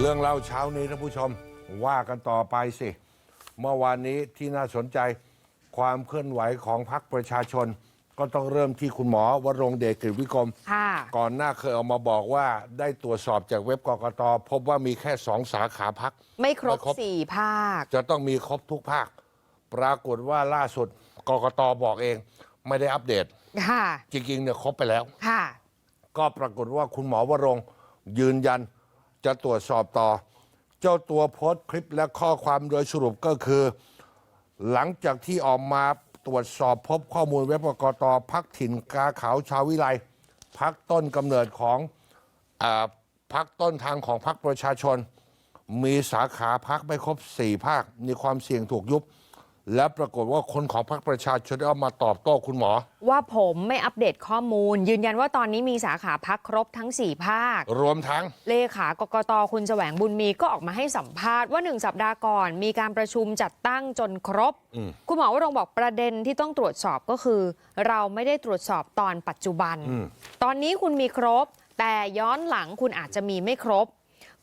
เรื่องเล่าเช้านี้ท่านผู้ชมว่ากันต่อไปสิ เมื่อวานนี้ที่น่าสนใจความเคลื่อนไหวของพรรคประชาชน ก็ต้องเริ่มที่คุณหมอวรงค์เดชกฤษวิกรม ค่ะ ก่อนหน้าเคยออกมาบอกว่าได้ตรวจสอบจากเว็บกกตพบว่ามีแค่สองสาขาพัก ไม่ครบไม่ครบ สี่ภาค จะต้องมีครบทุกภาค ปรากฏว่าล่าสุดกกตบอกเอง ไม่ได้อัปเดต ค่ะ จริงๆเนี่ยครบไปแล้ว ค่ะ ก็ปรากฏว่าคุณหมอวรงค์ยืนยัน จะตรวจสอบต่อ เจ้าตัวโพสต์คลิปและข้อความโดยสรุปก็คือ หลังจากที่ออกมาตรวจสอบพบข้อมูลเว็บกกตพักถิ่นกาขาวชาววิไลพักต้นกำเนิดของอพักต้นทางของพักประชาชน มีสาขาพักไม่ครบสี่ภาค มีความเสี่ยงถูกยุบ และปรากฏว่าคนของพรรคประชาชนได้เอามาตอบโต้คุณหมอ ว่าผมไม่อัปเดตข้อมูล ยืนยันว่าตอนนี้มีสาขาพักครบทั้ง 4 ภาค รวมทั้ง เลขากกตคุณแสวงบุญมีก็ออกมาให้สัมภาษณ์ว่าหนึ่งสัปดาห์ก่อน มีการประชุมจัดตั้งจนครบ คุณหมอวรงค์บอกประเด็นที่ต้องตรวจสอบก็คือ เราไม่ได้ตรวจสอบตอนปัจจุบัน ตอนนี้คุณมีครบ แต่ย้อนหลังคุณอาจจะมีไม่ครบ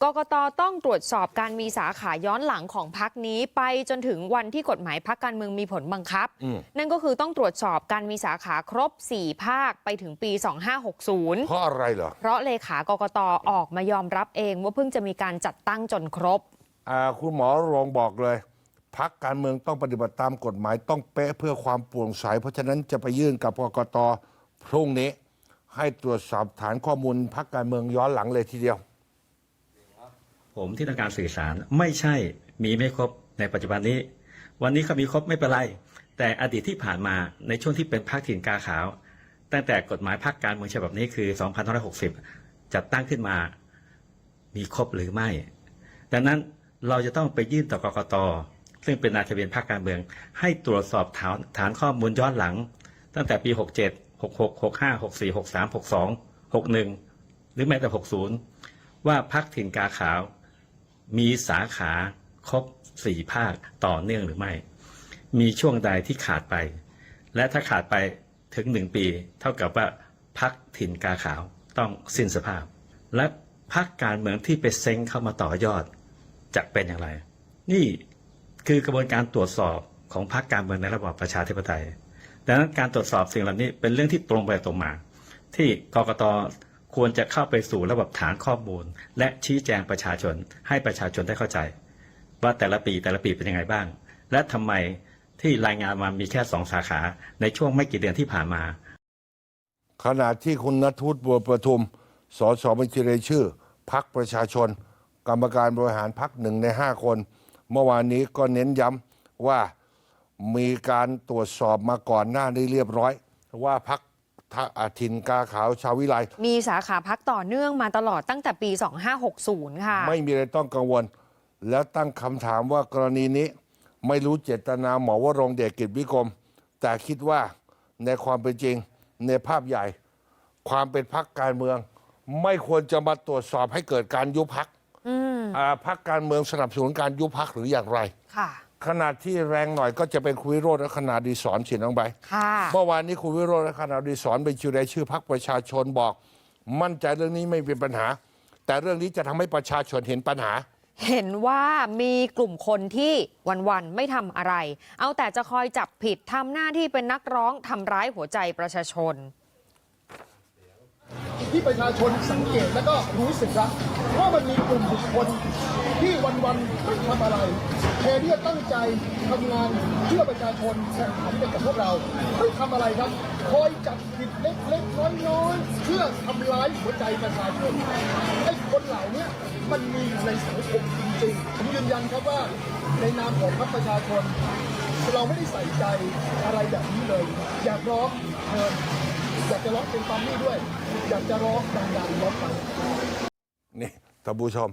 กกตต้องตรวจสอบการมีสาขาย้อนหลังของพักนี้ไปจนถึงวันที่กฎหมายพักการเมืองมีผลบังคับ นั่นก็คือต้องตรวจสอบการมีสาขาครบ 4 ภาคไปถึงปี 2560 เพราะอะไรเหรอ เพราะเลขากกตออกมายอมรับเองว่าเพิ่งจะมีการจัดตั้งจนครบ อ่าคุณหมอโรงบอกเลยพักการเมืองต้องปฏิบัติตามกฎหมายต้องเป๊ะเพื่อความโปร่งใสเพราะฉะนั้นจะไปยื่นกับกกตพรุ่งนี้ ให้ตรวจสอบฐานข้อมูลพักการเมืองย้อนหลังเลยทีเดียว ผมที่ต้องการสื่อสารไม่ใช่มีไม่ครบในปัจจุบันนี้ วันนี้เขามีครบไม่เป็นไร แต่อดีตที่ผ่านมาในช่วงที่เป็นพรรคถิ่นกาขาว ตั้งแต่กฎหมายพรรคการเมืองฉบับนี้คือ2560 จัดตั้งขึ้นมา มีครบหรือไม่ ดังนั้นเราจะต้องไปยื่นต่อกกตซึ่งเป็นนายทะเบียนพรรคการเมือง ให้ตรวจสอบฐานฐานข้อมูลย้อนหลัง ตั้งแต่ปี 67 66 65 64 63 62 61 หรือแม้แต่ 60 ว่าพรรคถิ่นกาขาว มีสาขาครบสี่ภาคต่อเนื่องหรือไม่ มีช่วงใดที่ขาดไป และถ้าขาดไปถึงหนึ่งปี เท่ากับว่าพักถิ่นกาขาวต้องสิ้นสภาพ และพักการเมืองที่ไปเซ้งเข้ามาต่อยอดจะเป็นอย่างไร นี่คือกระบวนการตรวจสอบของพรรคการเมืองในระบอบประชาธิปไตย ดังนั้นการตรวจสอบสิ่งเหล่านี้เป็นเรื่องที่ตรงไปตรงมา ที่กรกต ควรจะเข้าไปสู่ระบบฐานข้อมูล และชี้แจงประชาชนให้ประชาชนได้เข้าใจ ว่าแต่ละปีแต่ละปีเป็นยังไงบ้าง และทำไมที่รายงานมามีแค่สองสาขาในช่วงไม่กี่เดือนที่ผ่านมา ขณะที่คุณนัทวุฒิบัวประทุมสสบัญชีรายชื่อพักประชาชน กรรมการบริหารพักหนึ่งในห้าคน เมื่อวานนี้ก็เน้นย้ำว่ามีการตรวจสอบมาก่อนหน้านี้เรียบร้อย ว่าพัก ถิ่นกาขาวชาววิไลมีสาขาพักต่อเนื่องมาตลอดตั้งแต่ปี 2560 ค่ะ ไม่มีอะไรต้องกังวล แล้วตั้งคำถามว่ากรณีนี้ ไม่รู้เจตนาหมอวรงค์เดชกิจวิกรม แต่คิดว่าในความเป็นจริงในภาพใหญ่ ความเป็นพักการเมือง ไม่ควรจะมาตรวจสอบให้เกิดการยุบพักพักการเมืองสนับสนุนการยุบพักหรืออย่างไรค่ะ ขนาดที่แรงหน่อยก็จะเป็นคุณวิโรจน์และขนาดดีสอนสินน้องใบค่ะเมื่อวานนี้คุณวิโรจน์และขนาดดีสอนเป็นชื่อรายชื่อพักประชาชนบอก มั่นใจเรื่องนี้ไม่เป็นปัญหา แต่เรื่องนี้จะทำให้ประชาชนเห็นปัญหา เห็นว่ามีกลุ่มคนที่วันๆไม่ทำอะไร เอาแต่จะคอยจับผิดทำหน้าที่เป็นนักร้องทำร้ายหัวใจประชาชน ที่ประชาชนสังเกตแล้วก็รู้สึกละว่ามันมีกลุ่มบุคคลที่วันๆไม่ทำอะไรแทนที่จะตั้งใจทำงานเพื่อประชาชนแข่งขันไปกับพวกเราไม่ทำอะไรครับคอยจับผิดเล็กๆน้อยๆเพื่อทำร้ายหัวใจประชาชนไอ้คนเหล่านี้มันมีอยู่ในสังคมจริงๆผมยืนยันครับว่าในนามของพรรคประชาชน เราไม่ได้ใส่ใจอะไรแบบนี้เลย อยากร้องเชิญ อยากจะร้องเป็นปามี่ด้วย อยากจะร้องดังๆร้องไปนี่ท่านผู้ชม